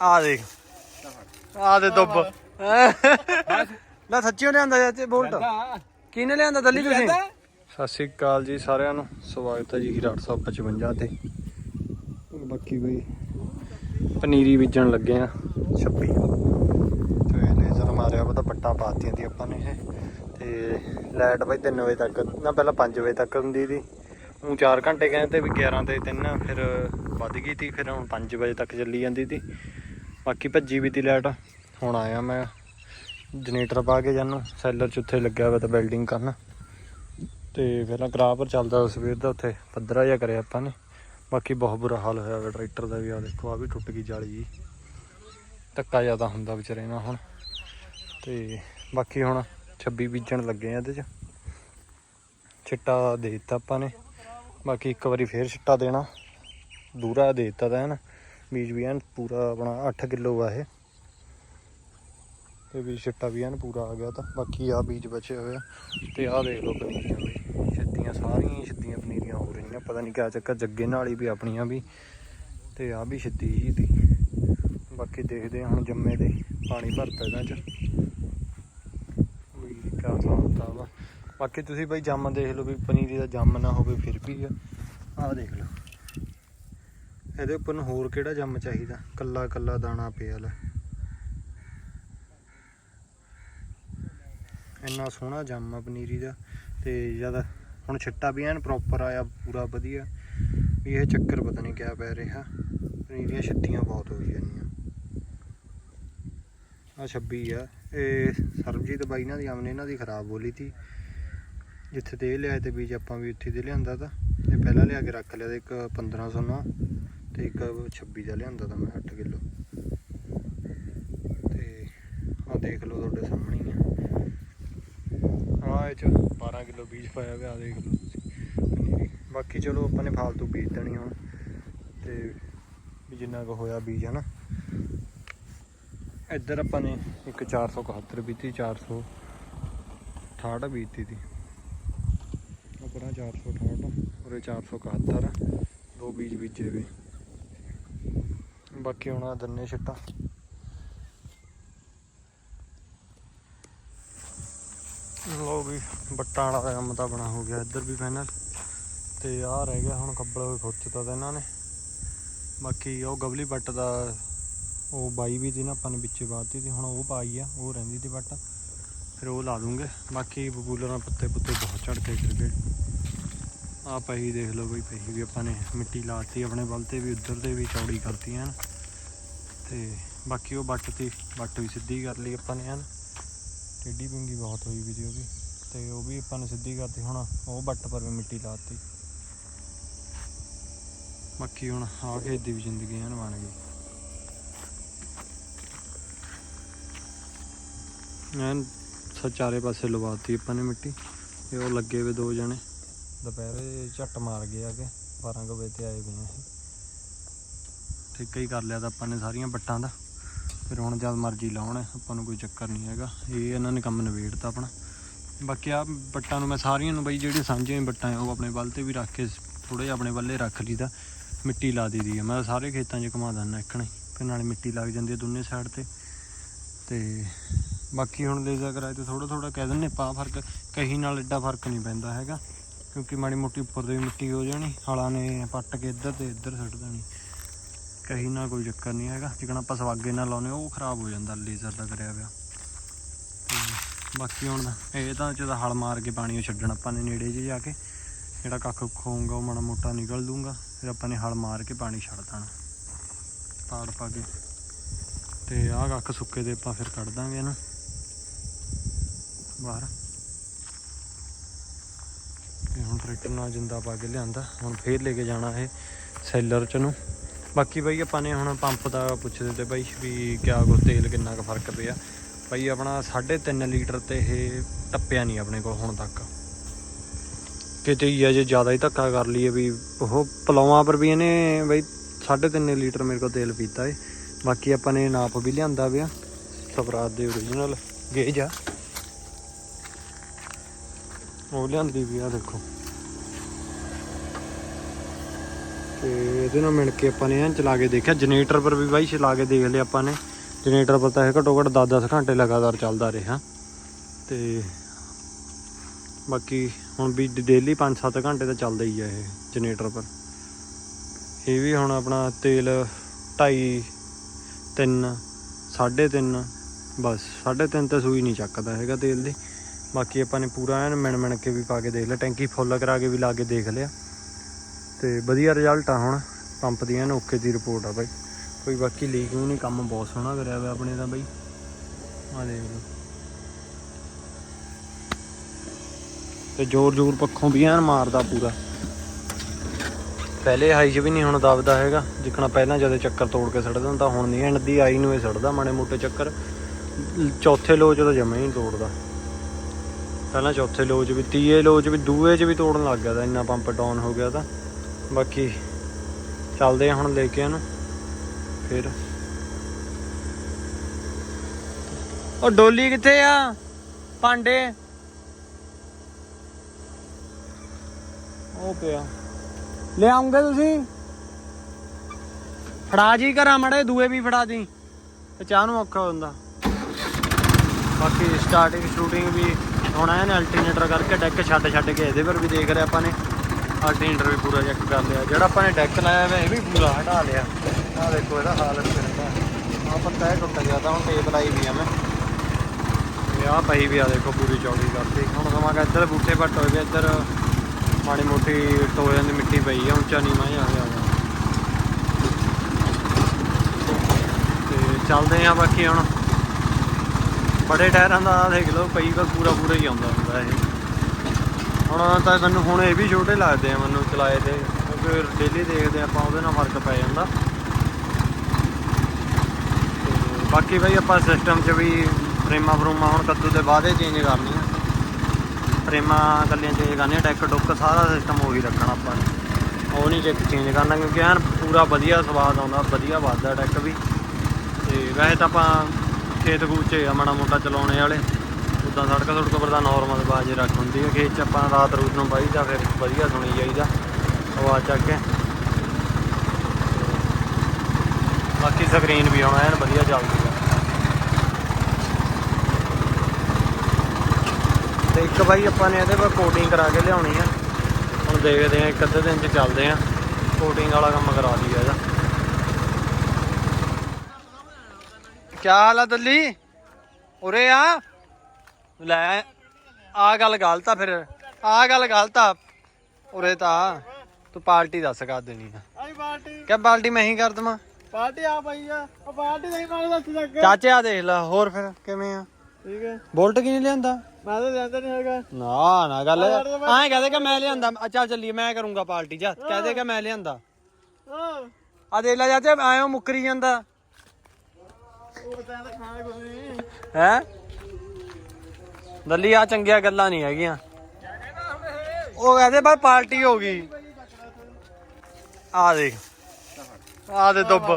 ਆ ਦੇਖ। ਆ ਦੇ ਦੁੱਬ। ਲੈ ਸੱਚੀਓ ਲਿਆਂਦਾ ਚਾਚੇ ਬੋਲਟ। ਕਿਹਨੇ ਲਿਆਂਦਾ ਦੱਲੀ ਤੁਸੀਂ? ਸਤਿ ਸ੍ਰੀ ਅਕਾਲ ਜੀ ਸਾਰਿਆਂ ਨੂੰ। ਸਵਾਗਤ ਹੈ ਜੀ ਹੀਰਾ 855 ਤੇ। ਬਾਕੀ ਬਈ ਪਨੀਰੀ ਬੀਜਣ ਲੱਗੇ ਆ। 26 ਤੇ ਲੇਜ਼ਰ ਮਾਰਿਆ ਵਾ ਤਾਂ ਪੱਟਾਂ ਪਾਤੀਆਂ ਦੀ ਆਪਾਂ ਨੇ ਤੇ ਲਾਈਟ ਬਈ 3 ਵਜੇ ਤੱਕ ਨਾ ਪਹਿਲਾਂ 5 ਵਜੇ ਤੱਕ ਹੁੰਦੀ ਸੀ। ਹੁਣ 4 ਘੰਟੇ ਕਹਿੰਦੇ ਤੇ ਵੀ 11 ਤੇ 3 ਫਿਰ ਵੱਧ ਗਈ ਤੀ ਫਿਰ ਹੁਣ 5 ਵਜੇ ਤੱਕ ਚੱਲੀ ਜਾਂਦੀ ਤੀ। ਬਾਕੀ ਭੱਜੀ ਵੀ ਤੀ ਲਾਈਟ। ਹੁਣ ਆਇਆ ਮੈਂ ਜਨਰੇਟਰ ਪਾ ਕੇ ਜਾਨੂੰ। ਸੈਲਰ ਚ ਉੱਥੇ ਲੱਗਿਆ ਹੋਇਆ ਤਾਂ ਬਿਲਡਿੰਗ ਕਰਨ। ਤੇ ਪਹਿਲਾਂ ਕਰਾਪਰ ਚੱਲਦਾ ਸਵੇਰ ਦਾ ਉੱਥੇ। ਪੱਧਰਾ ਜਿਹਾ ਕਰਿਆ ਆਪਾਂ ਨੇ। ਬਾਕੀ ਬਹੁਤ ਬੁਰਾ ਹਾਲ ਹੋਇਆ ਵਾ ਟਰੈਕਟਰ ਦਾ ਵੀ। ਆ ਦੇਖੋ ਆ ਵੀ ਟੁੱਟ ਗਈ ਜਾਲੀ ਜੀ। ਧੱਕਾ ਜ਼ਿਆਦਾ ਹੁੰਦਾ ਵਿਚਾਰੇ ਨਾਲ ਹੁਣ। ਤੇ ਬਾਕੀ ਹੁਣ 26 ਬੀਜਣ ਲੱਗੇ ਆ ਇਹਦੇ ਚ। ਛਿੱਟਾ ਦੇ ਦਿੱਤਾ ਆਪਾਂ ਨੇ। ਬਾਕੀ ਇੱਕ ਵਾਰੀ ਫੇਰ ਛਿੱਟਾ ਦੇਣਾ। ਦੂਰਾ ਦੇ ਦਿੱਤਾ ਤਾਂ ਐਨ ਬੀਜ ਵੀ ਐਨ ਪੂਰਾ ਆਪਣਾ 8 ਕਿਲੋ ਆ ਇਹ। ਤੇ ਵੀ ਛਿੱਟਾ ਵੀ ਐਨ ਪੂਰਾ ਆ ਗਿਆ ਤਾਂ। ਬਾਕੀ ਆ ਬੀਜ ਬਚੇ ਹੋਏ ਆ। ਤੇ ਆਹ ਦੇਖ ਲਓ ਪਨੀਰੀਆਂ ਵੀ। ਛਿੱਤੀਆਂ ਸਾਰੀਆਂ ਹੀ ਛਿੱਤੀਆਂ ਪਨੀਰੀਆਂ ਹੋ ਰਹੀਆਂ। ਪਤਾ ਨਹੀਂ ਕਿਆ ਚੱਕਰ, ਜੱਗੇ ਨਾਲ ਹੀ ਵੀ ਆਪਣੀਆਂ ਵੀ। ਤੇ ਆ ਵੀ ਛਿੱਤੀ ਹੀ ਦੀ। ਬਾਕੀ ਦੇਖਦੇ ਹਾਂ ਹੁਣ ਜੰਮੇ ਦੇ। ਪਾਣੀ ਭਰਤਾ ਇਹਨਾਂ ਚ। ਵੀ ਕਿਆ ਹਿਸਾਬ ਵਾ ਬਾਕੀ ਤੁਸੀਂ ਬਈ ਜੰਮ ਦੇਖ ਲਓ ਵੀ ਪਨੀਰੀ ਦਾ ਜੰਮ ਨਾ ਹੋਵੇ ਫਿਰ ਵੀ ਆ। ਆਹ ਦੇਖ ਲਓ। ਇਹਦੇ ਉੱਪਰ ਨੂੰ ਹੋਰ ਕਿਹੜਾ ਜੰਮ ਚਾਹੀਦਾ? ਕੱਲਾ ਕੱਲਾ ਦਾਣਾ ਪਿਆ ਲੈ। ਇੰਨਾ ਸੋਹਣਾ ਜੰਮ ਆ ਪਨੀਰੀ ਦਾ ਤੇ ਜਦ ਹੁਣ ਛਿੱਟਾ ਵੀ ਐਨ ਪ੍ਰੋਪਰ ਆਇਆ, ਪੂਰਾ ਵਧੀਆ। ਵੀ ਇਹ ਚੱਕਰ ਪਤਾ ਨਹੀਂ ਕਿਆ ਪੈ ਰਿਹਾ। ਪਨੀਰੀਆਂ ਛਿੱਤੀਆਂ ਬਹੁਤ ਹੋਈ ਜਾਂਦੀਆਂ। ਆ 26 ਆ। ਇਹ ਸਰਬਜੀਤ ਬਾਈ ਇਹਨਾਂ ਦੀ ਆਮਨੇ ਇਹਨਾਂ ਦੀ ਖਰਾਬ ਬੋਲੀ ਤੀ। ਜਿੱਥੇ ਤੇ ਇਹ ਲਿਆਏ ਤੇ ਬੀਜ ਆਪਾਂ ਵੀ ਉੱਥੇ ਦੇ ਲਿਆਂਦਾ ਤਾਂ। ਇਹ ਪਹਿਲਾਂ ਲਿਆ ਕੇ ਰੱਖ ਲਿਆ ਤੇ ਇੱਕ 1500 ਨਾ। ਤੇ ਇੱਕ 26 ਦਾ ਲਿਆਂਦਾ ਤਾਂ ਮੈਂ 8 ਕਿਲੋ। ਤੇ ਆ ਦੇਖ ਲਓ ਤੁਹਾਡੇ ਸਾਹਮਣੇ ਹੀ ਆ। ਆ ਇਹ ਚ 12 ਕਿਲੋ ਬੀਜ ਪਾਇਆ ਹੋਇਆ, ਆਹ ਦੇਖ ਲਓ ਤੁਸੀਂ। ਬਾਕੀ ਚਲੋ ਆਪਾਂ ਨੇ ਫਾਲਤੂ ਬੀਜ ਦੇਣੀ ਹੁਣ ਤੇ ਵੀ ਜਿੰਨਾ ਕੁ ਹੋਇਆ ਬੀਜ, ਹਨਾ। ਇੱਧਰ ਆਪਾਂ ਨੇ ਇੱਕ 471 ਬੀਤੀ 400 68 ਬੀਤੀ ਦੀ ਉਪਰਾਂ 468 ਉਰੇ 471 ਦੋ ਬੀਜ ਬੀਜੇ ਵੇ। ਬਾਕੀ ਹੁਣ ਆ ਦੰਨੇ ਛਿੱਟਾ। ਲੋ ਵੀ, ਬੱਟਾਂ ਵਾਲਾ ਕੰਮ ਤਾਂ ਬਣਾ ਹੋ ਗਿਆ, ਇੱਧਰ ਵੀ ਫਾਈਨਲ ਤੇ ਆਹ ਰਹਿ ਗਿਆ ਹੁਣ ਕੱਬਲ ਹੋਏ ਖੁੱਚਤਾ ਤਾਂ ਇਹਨਾਂ ਨੇ। ਬਾਕੀ ਉਹ ਗਵਲੀ ਬੱਟ ਦਾ, ਉਹ ਬਾਈ ਵੀ ਦੀ ਨਾ, ਆਪਾਂ ਨੇ ਵਿੱਚੇ ਬਾਤੀ ਸੀ, ਹੁਣ ਉਹ ਪਾਈ ਆ, ਉਹ ਰਹਿੰਦੀ ਦੀ ਬੱਟ। ਫਿਰ ਉਹ ਲਾ ਦੂੰਗੇ। ਬਾਕੀ ਬਬੂਲਰਾਂ ਪੱਤੇ ਪੁੱਤੇ ਬਹੁਤ ਝੜ ਕੇ ਗਿਰ ਗਏ। ਆ ਪਹੀ ਦੇਖ ਲਓ ਬਈ, ਪਹੀ ਵੀ ਆਪਾਂ ਨੇ ਮਿੱਟੀ ਲਾਤੀ, ਆਪਣੇ ਵੱਲ ਤੇ ਵੀ, ਉੱਧਰ ਤੇ ਵੀ ਚੌੜੀ ਕਰਤੀ ਐਨ। ਤੇ ਬਾਕੀ ਉਹ ਬੱਟ ਤੇ ਬੱਟ ਵੀ ਸਿੱਧੀ ਕਰ ਲਈ ਆਪਾਂ ਨੇ ਐਨ ਟੇਢੀ ਪਿੰਗੀ ਬਹੁਤ ਹੋਈ ਵੀ ਸੀ ਉਹ ਵੀ। ਤੇ ਉਹ ਵੀ ਆਪਾਂ ਨੇ ਸਿੱਧੀ ਕਰਤੀ, ਹੁਣ ਉਹ ਬੱਟ ਪਰ ਵੀ ਮਿੱਟੀ ਲਾਤੀ ਬਾਕੀ ਹੁਣ ਆ ਖੇਤ ਦੀ ਵੀ ਜ਼ਿੰਦਗੀ ਐਨ ਬਣ ਗਈ। ਐਨ ਸ ਚਾਰੇ ਪਾਸੇ ਲਵਾਤੀ ਆਪਾਂ ਨੇ ਮਿੱਟੀ, ਤੇ ਉਹ ਲੱਗੇ ਵੇ ਦੋ ਜਣੇ। ਦੁਪਹਿਰੇ ਝੱਟ ਮਾਰ ਗਏ ਆ ਕੇ 12 ਕੁ ਵਜੇ ਤੇ ਆਏ ਵੇ ਆ ਠੇਕਾ ਹੀ ਕਰ ਲਿਆ ਤਾਂ ਆਪਾਂ ਨੇ ਸਾਰੀਆਂ ਬੱਟਾਂ ਦਾ। ਫਿਰ ਹੁਣ ਜਦ ਮਰਜ਼ੀ ਲਾਉਣ, ਆਪਾਂ ਨੂੰ ਕੋਈ ਚੱਕਰ ਨਹੀਂ ਹੈਗਾ। ਇਹ ਇਹਨਾਂ ਨੇ ਕੰਮ ਨਿਬੇੜਤਾ ਆਪਣਾ। ਬਾਕੀ ਆ ਬੱਟਾਂ ਨੂੰ ਮੈਂ ਸਾਰੀਆਂ ਨੂੰ ਬਈ ਜਿਹੜੀਆਂ ਸਾਂਝੀਆਂ ਬੱਟਾਂ ਉਹ ਆਪਣੇ ਵੱਲ ਤੇ ਵੀ ਰੱਖ ਕੇ ਥੋੜੇ ਜਿਹਾ ਆਪਣੇ ਵੱਲੇ ਰੱਖ ਲਈਦਾ। ਮਿੱਟੀ ਲਾ ਦਈਦੀ ਆ। ਮੈਂ ਸਾਰੇ ਖੇਤਾਂ 'ਚ ਘੁਮਾ ਦਿੰਦਾ ਇੱਕਣੇ ਫਿਰ ਨਾਲੇ ਮਿੱਟੀ ਲੱਗ ਜਾਂਦੀ ਹੈ ਦੋਨੇ ਸਾਈਡ ਤੇ। ਤੇ ਬਾਕੀ ਹੁਣ ਲੇਜ਼ਰ ਕਰਾਏ ਤੇ ਥੋੜਾ ਥੋੜਾ ਕਹਿ ਦਿੰਨੇ ਪਾ ਫ਼ਰਕ। ਕਹੀ ਨਾਲ ਐਡਾ ਫ਼ਰਕ ਨਹੀਂ ਪੈਂਦਾ ਹੈਗਾ। ਕਿਉਂਕਿ ਮਾੜੀ ਮੋਟੀ ਉੱਪਰ ਦੇ ਵੀ ਮਿੱਟੀ ਹੋ ਜਾਣੀ। ਹਲਾਂ ਨੇ ਪੱਟ ਕੇ ਇੱਧਰ ਤੇ ਇੱਧਰ ਸੁੱਟ ਦੇਣੀ। ਕਹੀ ਨਾਲ ਕੋਈ ਚੱਕਰ ਨਹੀਂ ਹੈਗਾ। ਜਿਕਣ ਆਪਾਂ ਸਵਾਗੇ ਨਾਲ ਲਾਉਨੇ ਉਹ ਖਰਾਬ ਹੋ ਜਾਂਦਾ ਲੇਜ਼ਰ ਦਾ ਕਰਿਆ ਪਿਆ। ਬਾਕੀ ਹੁਣ ਇਹ ਤਾਂ ਜਦੋਂ ਹਲ ਮਾਰ ਕੇ ਪਾਣੀ ਉਹ ਛੱਡਣਾ ਆਪਾਂ ਨੇ ਨੇੜੇ 'ਚ ਜਾ ਕੇ, ਜਿਹੜਾ ਕੱਖ ਖੋਊਗਾ ਉਹ ਮਾੜਾ ਮੋਟਾ ਨਿਕਲ ਦੂੰਗਾ ਫਿਰ ਆਪਾਂ ਨੇ ਹਲ ਮਾਰ ਕੇ ਪਾਣੀ ਛੱਡ ਦੇਣਾ। ਪਾੜ ਪਾ ਕੇ। ਤੇ ਆਹ ਕੱਖ ਸੁੱਕੇ ਦੇ ਆਪਾਂ ਫਿਰ ਕੱਢ ਦਾਂਗੇ ਇਹਨੂੰ। ਬਾਹਰ। ਤੇ ਹੁਣ ਟਰੈਕਟਰ ਨਾਲ ਜਿੰਦਾ ਪਾ ਕੇ ਲਿਆਂਦਾ। ਹੁਣ ਫੇਰ ਲੈ ਕੇ ਜਾਣਾ ਇਹ ਸੈਲਰ ਚ ਨੂੰ। ਬਾਕੀ ਬਾਈ ਆਪਾਂ ਨੇ ਹੁਣ ਪੰਪ ਦਾ ਪੁੱਛਦੇ ਤੇ ਬਾਈ ਵੀ ਕਿਆ ਕੋ ਤੇਲ ਕਿੰਨਾ ਕੁ ਫ਼ਰਕ ਪਿਆ। ਬਾਈ ਆਪਣਾ 3.5 ਲੀਟਰ ਤੇ ਇਹ ਟੱਪਿਆ ਨਹੀਂ ਆਪਣੇ ਕੋਲ ਹੁਣ ਤੱਕ। ਕਿਤੇ ਹੀ ਆ ਜੇ ਜ਼ਿਆਦਾ ਹੀ ਧੱਕਾ ਕਰ ਲਈਏ ਵੀ ਉਹ ਪਲਾਵਾਂ ਪਰ ਵੀ ਇਹਨੇ ਬਾਈ 3.5 ਲੀਟਰ ਮੇਰੇ ਕੋਲ ਤੇਲ ਪੀਤਾ ਏ। ਬਾਕੀ ਆਪਾਂ ਨੇ ਨਾਪ ਵੀ ਲਿਆਂਦਾ ਪਿਆ, ਸਵਰਾਜ ਦੇ ਓਰੀਜਨਲ ਗੇਜ ਆ। ਉਹ ਲਿਆਂਦੀ ਵੀ ਆ ਦੇਖੋ। ਤੇ ਇਹਦੇ ਨਾਲ ਮਿਲ ਕੇ ਆਪਾਂ ਨੇ ਐਂ ਚਲਾ ਕੇ ਦੇਖਿਆ। ਜਨਰੇਟਰ ਪਰ ਵੀ ਬਾਈ ਚਲਾ ਕੇ ਦੇਖ ਲਿਆ ਆਪਾਂ ਨੇ। ਜਨਰੇਟਰ ਪਰ ਤਾਂ ਇਹ ਘੱਟੋ ਘੱਟ 10-10 ਘੰਟੇ ਲਗਾਤਾਰ ਚੱਲਦਾ ਰਿਹਾ। ਤੇ ਬਾਕੀ ਹੁਣ ਵੀ ਡੇਲੀ 5-7 ਘੰਟੇ ਤਾਂ ਚੱਲਦਾ ਹੀ ਆ ਇਹ ਜਨਰੇਟਰ ਪਰ। ਇਹ ਵੀ ਹੁਣ ਆਪਣਾ ਤੇਲ 2.5 3 3.5 ਬਸ 3.5 ਤੇ ਸੂਈ ਨਹੀਂ ਚੱਕਦਾ ਹੈਗਾ ਤੇਲ ਦੀ। ਬਾਕੀ ਆਪਾਂ ਨੇ ਪੂਰਾ ਐਨ ਮਿਣ ਮਿਣ ਕੇ ਵੀ ਪਾ ਕੇ ਦੇਖ ਲਿਆ। ਟੈਂਕੀ ਫੁੱਲ ਕਰਾ ਕੇ ਵੀ ਲਾ ਕੇ ਦੇਖ ਲਿਆ। ਤੇ ਵਧੀਆ ਰਿਜ਼ਲਟ ਆ ਹੁਣ। ਪੰਪ ਦੀ ਐਨ ਓਕੇ ਦੀ ਰਿਪੋਰਟ ਆ ਬਾਈ। ਕੋਈ ਬਾਕੀ ਲੀਕ ਵੀ ਨਹੀਂ, ਕੰਮ ਬਹੁਤ ਸੋਹਣਾ ਕਰਿਆ ਹੋਇਆ ਆਪਣੇ ਦਾ ਬਾਈ। ਆ ਦੇਖ ਲਓ। ਤੇ ਜ਼ੋਰ ਜ਼ੋਰ ਪੱਖੋਂ ਵੀ ਐਨ ਮਾਰਦਾ ਪੂਰਾ। ਪਹਿਲੇ ਹਾਈ 'ਚ ਵੀ ਨਹੀਂ ਹੁਣ ਦਬਦਾ ਹੈਗਾ। ਜਿੱਕਣਾ ਪਹਿਲਾਂ ਜਦੋਂ ਚੱਕਰ ਤੋੜ ਕੇ ਸੜਦਾ ਹੁੰਦਾ, ਹੁਣ ਨਹੀਂ। ਐਂਡ ਦੀ ਆਈ ਨੂੰ ਇਹ ਸੜਦਾ ਮਾੜੇ ਮੋਟੇ ਚੱਕਰ। ਚੌਥੇ ਲੋ 'ਚ ਤਾਂ ਜਮਾ ਹੀ ਤੋੜਦਾ। ਪਹਿਲਾਂ ਚੌਥੇ ਲੋ 'ਚ ਵੀ, ਤੀਏ ਲੋ 'ਚ ਵੀ, ਦੂਏ 'ਚ ਵੀ ਤੋੜਨ ਲੱਗ ਗਿਆ ਤਾਂ ਇੰਨਾ ਪੰਪ ਡਾਊਨ ਹੋ ਗਿਆ ਤਾਂ। ਬਾਕੀ ਚੱਲਦੇ ਆ ਹੁਣ ਲੈ ਕੇ ਇਹਨੂੰ, ਫਿਰ। ਉਹ ਡੋਲੀ ਕਿੱਥੇ ਆ? ਭਾਂਡੇ। ਉਹ ਪਿਆ। ਲੈ ਆਉਂਗੇ ਤੁਸੀਂ? ਫੜਾ ਜੀ ਘਰਾਂ ਮੜੇ, ਦੂਏ ਵੀ ਫੜਾ ਦੀ। ਤੇ ਚਾਹ ਨੂੰ ਔਖਾ ਹੁੰਦਾ ਬਾਕੀ ਸਟਾਰਟਿੰਗ ਸ਼ੂਟਿੰਗ ਵੀ ਹੁਣ ਐਨ ਅਲਟਰਨੇਟਰ ਕਰਕੇ ਡੈਕ ਛੱਡ ਛੱਡ ਕੇ, ਇਹਦੇ ਪਰ ਵੀ ਦੇਖ ਰਿਹਾ ਆਪਾਂ ਨੇ। ਅਲਟਰਨੇਟਰ ਵੀ ਪੂਰਾ ਚੈੱਕ ਕਰ ਲਿਆ। ਜਿਹੜਾ ਆਪਾਂ ਨੇ ਡੈਕ ਲਾਇਆ ਹੋਇਆ ਇਹ ਵੀ ਪੂਰਾ ਹਟਾ ਲਿਆ। ਆਹ ਦੇਖੋ, ਇਹਦਾ ਹਾਲਤ ਕਿੰਨਾ ਆਹ ਪੱਤਾ ਇਹ ਟੁੱਟ ਗਿਆ ਤਾਂ ਹੁਣ ਟੇਪ ਲਾਈ ਵੀ ਆ ਮੈਂ। ਇਹ ਆਹ ਪਈ ਵੀ ਆ ਦੇਖੋ ਪੂਰੀ ਚੌੜੀ ਕਰਤੀ ਹੁਣ ਸਮਾਂਗਾ ਇੱਧਰ ਬੂਟੇ ਪੱਟ ਹੋਏ ਵੀ ਇੱਧਰ ਮਾੜੀ ਮੋਟੀ ਟੋਇਆਂ ਦੀ ਮਿੱਟੀ ਪਈ ਆ, ਉੱਚਾ ਨਹੀਂ ਮੈਂ ਆ ਗਿਆ ਤੇ ਚੱਲਦੇ ਆ ਬਾਕੀ ਹੁਣ। ਬੜੇ ਟਾਇਰਾਂ ਦਾ ਆਹ ਦੇਖ ਲਓ, ਕਈ ਵਾਰ ਪੂਰਾ ਪੂਰਾ ਹੀ ਆਉਂਦਾ ਹੁੰਦਾ ਇਹ। ਹੁਣ ਤਾਂ ਮੈਨੂੰ ਹੁਣ ਇਹ ਵੀ ਛੋਟੇ ਲੱਗਦੇ ਆ ਮੈਨੂੰ ਚਲਾਏ ਤੇ ਕਿਉਂਕਿ ਡੇਲੀ ਦੇਖਦੇ ਆਪਾਂ ਉਹਦੇ ਨਾਲ ਫ਼ਰਕ ਪੈ ਜਾਂਦਾ। ਤੇ ਬਾਕੀ ਬਈ ਆਪਾਂ ਸਿਸਟਮ 'ਚ ਵੀ ਫਰੇਮਾਂ ਫਰੂਮਾਂ ਹੁਣ ਕੱਦੂ ਦੇ ਬਾਅਦ ਚੇਂਜ ਕਰਨੀਆਂ ਫਰੇਮਾਂ ਕੱਲੀਆਂ ਚੇਂਜ ਕਰਨੀਆਂ ਡੈਕ ਡੁੱਕ, ਸਾਰਾ ਸਿਸਟਮ ਉਹੀ ਰੱਖਣਾ ਆਪਾਂ ਨੇ। ਉਹ ਨਹੀਂ ਚੈੱਕ ਚੇਂਜ ਕਰਨਾ, ਕਿਉਂਕਿ ਐਨ ਪੂਰਾ ਵਧੀਆ ਸਵਾਦ ਆਉਂਦਾ, ਵਧੀਆ ਵੱਧਦਾ ਡੈਕ ਵੀ। ਤੇ ਵੈਸੇ ਤਾਂ ਆਪਾਂ ਖੇਤ ਖੂਤ 'ਚ ਆ, ਮਾੜਾ ਮੋਟਾ ਚਲਾਉਣੇ ਵਾਲੇ। ਉਦਾਂ ਸੜਕ ਸੁੜਕ ਪਰ ਤਾਂ ਨਾਰਮਲ ਬਾਜੇ ਰੱਖ ਹੁੰਦੀ ਹੈ ਖੇਤ 'ਚ ਆਪਾਂ ਰਾਤ ਰੂਤ ਨੂੰ ਬਾਈ ਫਿਰ ਵਧੀਆ ਸੁਣੀ ਜਾਈਦਾ, ਆਵਾਜ਼ ਚੱਕ ਕੇ। ਬਾਕੀ ਸਕਰੀਨ ਵੀ ਹੁਣ ਐਨ ਵਧੀਆ ਚੱਲਦੀ ਆ। ਤੇ ਇੱਕ ਬਾਈ ਆਪਾਂ ਨੇ ਇਹਦੇ ਪਰ ਕੋਟਿੰਗ ਕਰਾ ਕੇ ਲਿਆਉਣੀ ਆ। ਹੁਣ ਦੇਖਦੇ ਆ ਇੱਕ ਅੱਧੇ ਦਿਨ 'ਚ ਚੱਲਦੇ ਆ ਕੋਟਿੰਗ ਵਾਲਾ ਕੰਮ ਕਰਾ ਲਈਏ ਇਹਦਾ। ਕੀ ਹਾਲ ਆ ਦੱਲੀ? ਉਰੇ ਆ। ਲੈ ਆ ਗੱਲ ਗਲਤ ਆ ਫਿਰ। ਆ ਗੱਲ ਗਲਤ ਆ। ਉਰੇ ਤਾਂ। ਤੂੰ ਪਾਰਟੀ ਦੱਸ ਕਰ ਦੇਣੀ ਆ। ਆਈ ਪਾਰਟੀ। ਕਿ ਪਾਰਟੀ ਮੈਂ ਹੀ ਕਰ ਦਵਾਂ? ਪਾਰਟੀ ਆ ਪਈ ਆ। ਉਹ ਪਾਰਟੀ ਨਹੀਂ ਮਾਰੇ ਦੱਸ ਲੱਗ ਚਾਚੇ ਆ ਦੇਖ ਲੈ ਹੋਰ ਫਿਰ ਕਿਵੇਂ ਆ? ਠੀਕ ਹੈ ਬੋਲਟ ਕਿਨੇ ਲਿਆਂਦਾ? ਮੈਂ ਤਾਂ ਲੈਂਦਾ ਨਹੀਂ ਹੈਗਾ। ਨਾ ਨਾ ਗੱਲ ਐਂ ਕਹਦੇ ਕਿ ਮੈਂ ਲਿਆਂਦਾ। ਅੱਛਾ ਚੱਲੀਏ ਮੈਂ ਕਰੂੰਗਾ ਪਾਰਟੀ। ਜਾ ਕਹਦੇ ਕਿ ਮੈਂ ਲਿਆਂਦਾ। ਹਾਂ ਆ ਦੇਖ ਲੈ ਚਾਚੇ ਆਇਓ ਮੁੱਕਰੀ ਜਾਂਦਾ। ਉਹ ਤਾਂ ਇਹਦਾ ਖਾਣਾ ਕੁਝ ਨਹੀਂ। ਹੈ? ਦੱਲੀ ਆ ਚੰਗੀਆਂ ਗੱਲਾਂ ਨਹੀਂ ਹੈਗੀਆਂ। ਉਹ ਕਹਦੇ ਬਸ ਪਾਰਟੀ ਹੋ ਗਈ। ਆ ਦੇਖ। ਆ ਦੇ ਦੁੱਬ।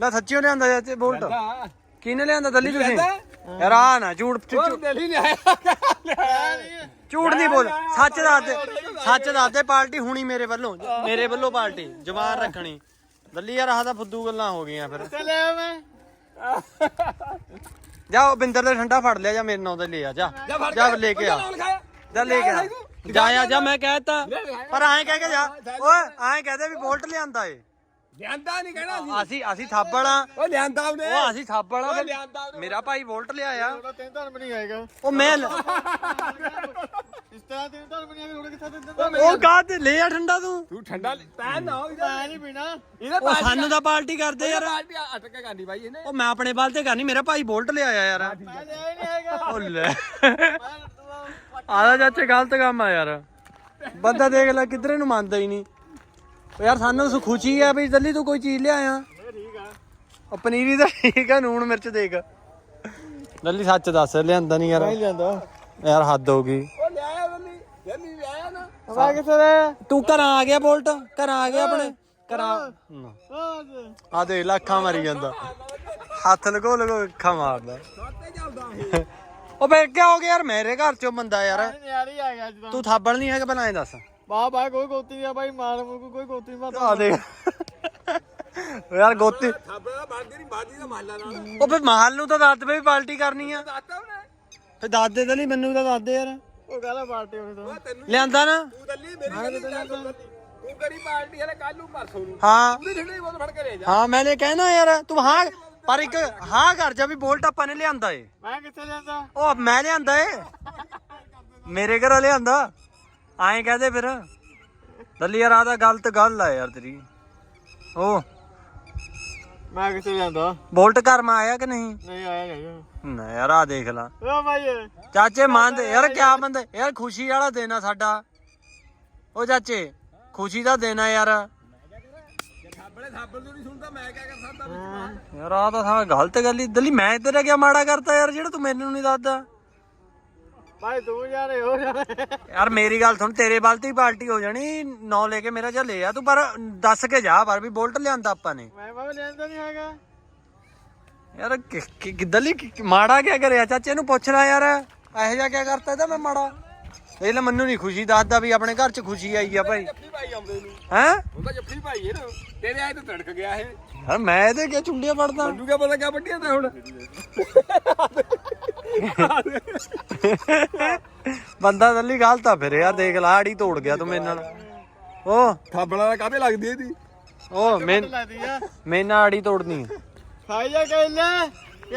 ਲੈ ਸੱਚੀਓ ਲਿਆਂਦਾ ਚਾਚੇ ਬੋਲਟ ਕਿਹਨੇ ਲਿਆਂਦਾ ਦੱਲੀ ਤੁਸੀਂ? ਯਾਰ ਆ ਝੂਠ ਝੂਠ- ਨਹੀਂ ਆਇਆ। ਝੂਠ ਨਹੀਂ ਬੋਲ। ਸੱਚ ਦੱਸ ਦੇ। ਸੱਚ ਦੱਸ ਦੇ ਪਾਰਟੀ ਹੁਣੀ ਮੇਰੇ ਵੱਲੋਂ। ਮੇਰੇ ਵੱਲੋਂ ਪਾਰਟੀ ਜਵਾਨ ਰੱਖਣੀ। ਦੱਲੀ ਯਾਰ ਆਹ ਤਾਂ ਫੁੱਦੂ ਗੱਲਾਂ ਹੋ ਗਈਆਂ ਫਿਰ। ਚੱਲਿਆ ਮੈਂ। ਜਾ ਉਹ ਬਿੰਦਰ ਦੇ ਠੰਡਾ ਫੜ ਲਿਆ ਜਾਂ ਮੇਰੇ ਨਾਂ ਤੇ ਲੈ ਆ ਜਾ। ਜਾ ਲੈ ਕੇ ਆ। ਜਾ ਲੈ ਕੇ। ਆ। ਜਾ ਆ। ਜਾ ਮੈਂ ਕਹਿਤਾ ਪਰ ਐਂ ਕਹਿ ਕੇ ਜਾ। ਓਏ ਐਂ ਕਹਦੇ ਵੀ ਬੋਲਟ ਲਿਆਂਦਾ ਏ। ਲਿਆਂਦਾ ਨਹੀਂ ਕਹਿਣਾ ਅਸੀਂ ਅਸੀਂ ਥਾਬੜ ਆ। ਉਹ ਲਿਆਂਦਾ ਉਹਨੇ। ਉਹ ਅਸੀਂ ਥਾਬੜ ਆ ਫਿਰ। ਲਿਆਂਦਾ ਉਹਨੇ। ਮੇਰਾ ਭਾਈ ਵੋਲਟ ਲਿਆਇਆ। ਉਹਦਾ ਤਿੰਨ ਧਰਮ ਨਹੀਂ ਆਏਗਾ। ਉਹ ਮੈਂ ਲ- ਇਸ ਤਰ੍ਹਾਂ ਤਿੰਨ ਧਰਮ ਨਹੀਂ ਆਏਗਾ ਉਹਦਾ ਕਿੱਥੇ ਤਿੰਨ ਧਰਮ ਉਹ ਕਾਹ ਤੇ? ਲੈ ਆ ਠੰਡਾ ਤੂੰ। ਤੂੰ ਠੰਡਾ ਤੈਨ ਨਾ ਇਹਦਾ। ਨਹੀਂ ਪੀਣਾ। ਇਹਦਾ ਉਹ ਸਾਨੂੰ ਤਾਂ ਪਾਰਟੀ ਕਰਦੇ ਯਾਰ। ਪਾਰਟੀ ਅਟਕ ਕਰਨੀ ਬਾਈ ਇਹਨੇ। ਉਹ ਮੈਂ ਆਪਣੇ ਵੱਲ ਤੇ ਕਰਨੀ ਮੇਰਾ ਭਾਈ ਵੋਲਟ ਲਿਆਇਆ ਯਾਰ। ਮੈਂ ਲਿਆ ਹੀ ਨਹੀਂ ਹੈਗਾ। ਉਹ ਲੈ। ਮੈਂ ਆਦਾ ਚਾਚੇ ਗਲਤ ਕੰਮ ਆ ਯਾਰ। ਬੰਦਾ ਦੇਖ ਲੈ ਕਿਧਰੇ ਨੂੰ ਮੰਨਦਾ ਹੀ ਨਹੀਂ। ਉਹ ਯਾਰ ਸਾਨੂੰ ਸੁ ਖੁਸ਼ੀ ਆ ਵੀ ਜੱਲੀ ਤੂੰ ਕੋਈ ਚੀਜ਼ ਲਿਆਇਆ। ਠੀਕ ਆ ਉਹ ਪਨੀਰੀ ਦਾ ਠੀਕ ਆ ਨੂਣ ਮਿਰਚ ਦੇਖ। ਲੱਲੀ ਸੱਚ ਦੱਸ ਲਿਆਂਦਾ ਨਹੀਂ ਯਾਰ। ਨਹੀਂ ਲਿਆਂਦਾ। ਯਾਰ ਹੱਦ ਹੋ ਗਈ। ਉਹ ਲਿਆਇਆ ਬੰਦੀ ਜੰਮੀ ਲਿਆਇਆ ਨਾ। ਮੈਂ ਕਿੱਥੇ ਲੈ ਤੂੰ ਘਰਾਂ ਆ ਗਿਆ ਬੋਲਟ? ਘਰਾਂ ਆ ਗਿਆ ਆਪਣੇ? ਘਰਾਂ ਆ ਦੇ ਲੱਖਾਂ ਮਾਰੀ ਜਾਂਦਾ। ਹੱਥ ਲਗੋ ਲਗੋ ਅੱਖਾਂ ਮਾਰਦਾ। ਉਹ ਫੇਰ ਕਿਆ ਹੋ ਗਿਆ ਯਾਰ? ਮੇਰੇ ਘਰ ਚੋਂ ਬੰਦਾ ਯਾਰ। ਤਾਂ। ਥਾਬੜ ਨਹੀਂ ਹੈਗਾ ਐ ਦੱਸ। ਬਾ ਬਾ ਕੋਈ ਗੋਤੀ ਨਹੀਂ ਆ ਬਾਈ ਮਾਰ ਮੁਰ ਕੋਈ ਗੋਤੀ ਨਹੀਂ ਮਾਰਦਾ ਆ ਦੇਖ। ਓ ਯਾਰ ਗੋਤੀ। ਬਾਂਦੀ ਨਹੀਂ ਬਾਜੀ ਦਾ ਮਹੱਲਾ ਨਾਲ। ਉਹ ਫੇ ਮਾਲ ਨੂੰ ਤਾਂ ਦੱਸ ਵੀ ਪਾਰਟੀ ਕਰਨੀ ਆ। ਦੱਸਤਾ ਉਹਨੇ। ਫੇ ਦੱਸ ਦੇ ਤਾਂ ਨਹੀਂ ਮੈਨੂੰ ਤਾਂ ਦੱਸ ਦੇ ਯਾਰ। ਉਹ ਕਹਿੰਦਾ ਪਾਰਟੀ ਹੋਣੀ ਤਾਂ। ਉਹ ਤੈਨੂੰ ਲਿਆਂਦਾ ਨਾ। ਤੂੰ ਦੱਲੀ ਮੇਰੀ ਗੱਲ ਤੂੰ ਕਰੀ ਪਾਰਟੀ ਹਲੇ ਕੱਲ ਨੂੰ ਪਰਸੋਂ ਨੂੰ? ਹਾਂ। ਤੂੰ ਠੰਡੇ ਬਹੁਤ ਫੜ ਕੇ ਲੈ ਜਾ। ਹਾਂ ਮੈਨੇ ਕਹਿਣਾ ਯਾਰ ਤੂੰ ਹਾਂ ਪਰ ਇੱਕ ਹਾਂ ਕਰ ਜਾ ਵੀ ਬੋਲਟ ਆਪਾਂ ਨੇ ਲਿਆਂਦਾ ਏ। ਮੈਂ ਕਿੱਥੇ ਜਾਂਦਾ ਉਹ ਮੈਂ ਲਿਆਂਦਾ ਏ। ਮੇਰੇ ਘਰੋਂ ਲਿਆਂਦਾ। ਐਂ ਕਹਦੇ ਫਿਰ। ਦੱਲੀ ਯਾਰ ਆ ਤਾਂ ਗਲਤ ਗੱਲ ਆ ਯਾਰ ਤੇਰੀ। ਉਹ ਮੈਂ ਕਿੱਥੇ ਜਾਂਦਾ? ਬੋਲਟ ਘਰ ਮੈਂ ਆਇਆ ਕਿ ਨਹੀਂ? ਨਹੀਂ ਆਇਆ ਨਹੀਂ ਨਾ ਯਾਰ ਆ ਦੇਖ ਲਾ। ਓ ਬਾਈ ਚਾਚੇ ਮੰਨਦੇ ਯਾਰ ਕਿਆ ਬੰਦੇ ਯਾਰ ਖੁਸ਼ੀ ਵਾਲਾ ਦਿਨ ਆ ਸਾਡਾ। ਉਹ ਚਾਚੇ ਖੁਸ਼ੀ ਦਾ ਦਿਨ ਆ ਯਾਰ। ਥਾਬੜੇ ਥਾਬੜ ਤੋਂ ਨਹੀਂ ਸੁਣਦਾ ਮੈਂ ਕਿਆ ਕਰ ਸਕਦਾ ਵਿੱਚ ਯਾਰ ਆ ਤਾਂ ਗਲਤ ਗੱਲ ਹੀ ਦੱਲੀ ਮੈਂ ਤੇਰਾ ਕਿਆ ਮਾੜਾ ਕਰਤਾ ਯਾਰ ਜਿਹੜਾ ਤੂੰ ਮੈਨੂੰ ਨਹੀਂ ਦੱਸਦਾ। ਬਾਈ ਤੂੰ ਜਾ ਰਹੇ ਹੋ। ਜਾ ਯਾਰ ਮੇਰੀ ਗੱਲ ਸੁਣ ਤੇਰੇ ਵੱਲ ਤੇ ਹੀ ਪਾਰਟੀ ਹੋ ਜਾਣੀ। ਨੌ ਲੈ ਕੇ ਮੇਰਾ ਚੱਲੇ ਆ। ਤੂੰ ਪਰ ਦੱਸ ਕੇ ਜਾ ਪਰ ਵੀ ਬੋਲਟ ਲਿਆਂਦਾ ਆਪਾਂ ਨੇ। ਮੈਂ ਬਾਬਾ ਲੈਂਦਾ ਨਹੀਂ ਹੈਗਾ। ਯਾਰ ਕਿ- ਕਿ- ਕਿ- ਦੱਲੀ ਕਿ- ਮਾੜਾ ਕਿਆ ਕਰਿਆ? ਚਾਚੇ ਨੂੰ ਪੁੱਛ ਲੈ ਯਾਰ। ਇਹੋ ਜਿਹਾ ਕਿਆ ਕਰਤਾ ਇਹਦਾ ਮੈਂ ਮਾੜਾ? ਇਹ ਲੈ ਮੈਨੂੰ ਨਹੀਂ ਖੁਸ਼ੀ ਦੱਸਦਾ ਵੀ ਆਪਣੇ ਘਰ 'ਚ ਖੁਸ਼ੀ ਆਈ ਆ ਭਾਈ। ਜੱਫੀ ਭਾਈ ਆਉਂਦੇ ਨੂੰ। ਹੈ? ਉਹ ਤਾਂ ਜੱਫੀ ਭਾਈ ਹੈ ਨਾ ਤੇਰੇ ਆਏ ਤਾਂ ਤੜਕ ਗਿਆ ਇਹ। ਯਾਰ ਮੈਂ ਇਹਦੇ ਕਿਆ ਚੁੰਡੀਆਂ ਪੜਦਾ ਮੈਨੂੰ ਕਿਆ ਪਤਾ ਕਿਆ ਵੱਡੀਆਂ ਤੇ ਹੁਣ। ਬੰਦਾ ਦੱਲੀ ਗਲਤ ਆ ਫਿਰ ਯਾਰ ਦੇਖ ਲਾ ਆੜੀ ਤੋੜ ਗਿਆ ਤੂੰ ਮੇਰੇ ਨਾਲ। ਉਹ ਥਾਬੜਾ ਦਾ ਕਾਹਦੇ ਲੱਗਦੀ ਇਹਦੀ? ਉਹ ਮੈਂ ਆ ਨਾਲ ਆੜੀ ਤੋੜਨੀ ਆ। ਖਾਈ ਜਾ ਕਹਿਲਾ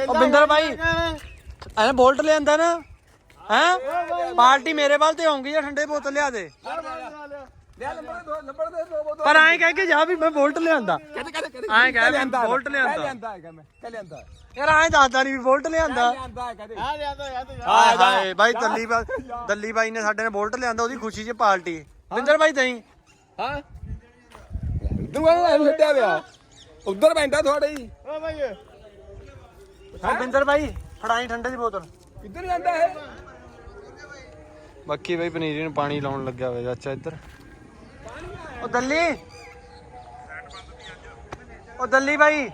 ਉਹ ਬਿੰਦਰ ਬਾਈ ਐ ਬੋਲਟ ਲਿਆਂਦਾ ਨਾ। ਹੈ? ਪਾਰਟੀ ਮੇਰੇ ਵੱਲ ਤੇ ਆਉਂਗੀ ਜਾਂ ਠੰਡੇ ਬੋਤਲ ਲਿਆ ਦੇ। ਪਰ ਐਂ ਕਹਿ ਕੇ ਜਾ ਵੀ ਮੈਂ ਬੋਲਟ ਲਿਆਂਦਾ। ਐਂ ਕਹਿ ਮੈਂ ਕਹ ਲਿਆਂਦਾ। ਯਾਰ ਐਂ ਦੱਸਦਾ ਨਹੀਂ ਵੀ ਬੋਲਟ ਲਿਆਂਦਾ। ਤੇ ਹਾਏ ਹਾਏ ਬਾਈ ਦੱਲੀ ਬਾਈ ਦੱਲੀ ਬਾਈ ਨੇ ਸਾਡੇ ਨੇ ਬੋਲਟ ਲਿਆਂਦਾ ਉਹਦੀ ਖੁਸ਼ੀ 'ਚ ਪਾਰਟੀ। ਬਿੰਦਰ ਬਾਈ ਤਈ ਹਾਂ ਦੁਆ ਛੱਡਿਆ ਪਿਆ। ਉਧਰ ਬੈਂਦਾ ਤੁਹਾਡੇ ਹੀ। ਓ ਬਾਈ ਹਾਂ ਬਿੰਦਰ ਬਾਈ ਫੜਾਈ ਠੰਡੇ ਦੀ ਬੋਤਲ। ਕਿੱਧਰ ਜਾਂਦਾ ਇਹ? ਬਾਕੀ ਬਾਈ ਪਨੀਰੀ ਨੂੰ ਪਾਣੀ ਲਾਉਣ ਲੱਗਿਆ ਹੋਇਆ ਚਾਚਾ ਇੱਧਰ। ਉਹ ਦੱਲੀ। ਉਹ ਦੱਲੀ ਬਾਈ।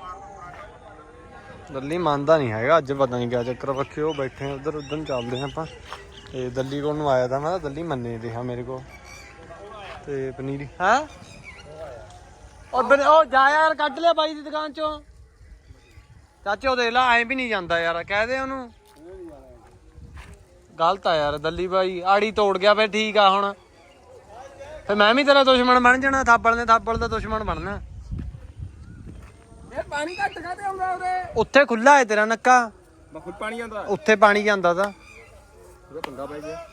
ਦੱਲੀ ਮੰਨਦਾ ਨਹੀਂ ਹੈਗਾ ਅੱਜ ਪਤਾ ਨਹੀਂ ਕਿਆ ਚੱਕਰ ਰੱਖੇ ਉਹ ਬੈਠੇ ਉਧਰ ਉਧਰ ਚੱਲਦੇ ਆ ਆਪਾਂ। ਤੇ ਦੱਲੀ ਕੋਲ ਨੂੰ ਆਇਆ ਤਾਂ ਮੈਂ ਦੱਲੀ ਮੰਨੇ ਰਿਹਾ ਮੇਰੇ ਕੋਲ। ਤੇ ਪਨੀਰੀ। ਹਾਂ? ਉਹ ਬਨ- ਉਹ ਜਾ ਯਾਰ ਕੱਢ ਲਿਆ ਬਾਈ ਦੀ ਦੁਕਾਨ ਚੋਂ। ਚਾਚੇ ਉਹ ਦੇਖ ਲਾ ਐਂ ਵੀ ਨਹੀਂ ਜਾਂਦਾ ਯਾਰ ਕਹਿ ਦੇ ਉਹਨੂੰ। ਗਲਤ ਆ ਯਾਰ ਦੱਲੀ ਬਾਈ ਆੜੀ ਤੋੜ ਗਿਆ ਫੇ ਠੀਕ ਆ ਹੁਣ। ਫੇ ਮੈਂ ਵੀ ਤੇਰਾ ਦੁਸ਼ਮਣ ਬਣ ਜਾਣਾ ਥਾਪੜ ਨੇ ਥਾਪੜ ਦਾ ਦੁਸ਼ਮਣ ਬਣਨਾ। ਇਹ ਪਾਣੀ ਘੱਟ ਖਾਤੇ ਆਉਂਦਾ ਉਹਦੇ ਉੱਥੇ ਖੁੱਲਾ ਹੈ ਤੇਰਾ ਨੱਕਾ। ਬਹੁਤ ਪਾਣੀ ਆਉਂਦਾ। ਉੱਥੇ ਪਾਣੀ ਜਾਂਦਾ ਤਾਂ। ਉਹਦਾ ਪੰਗਾ ਪੈ ਗਿਆ।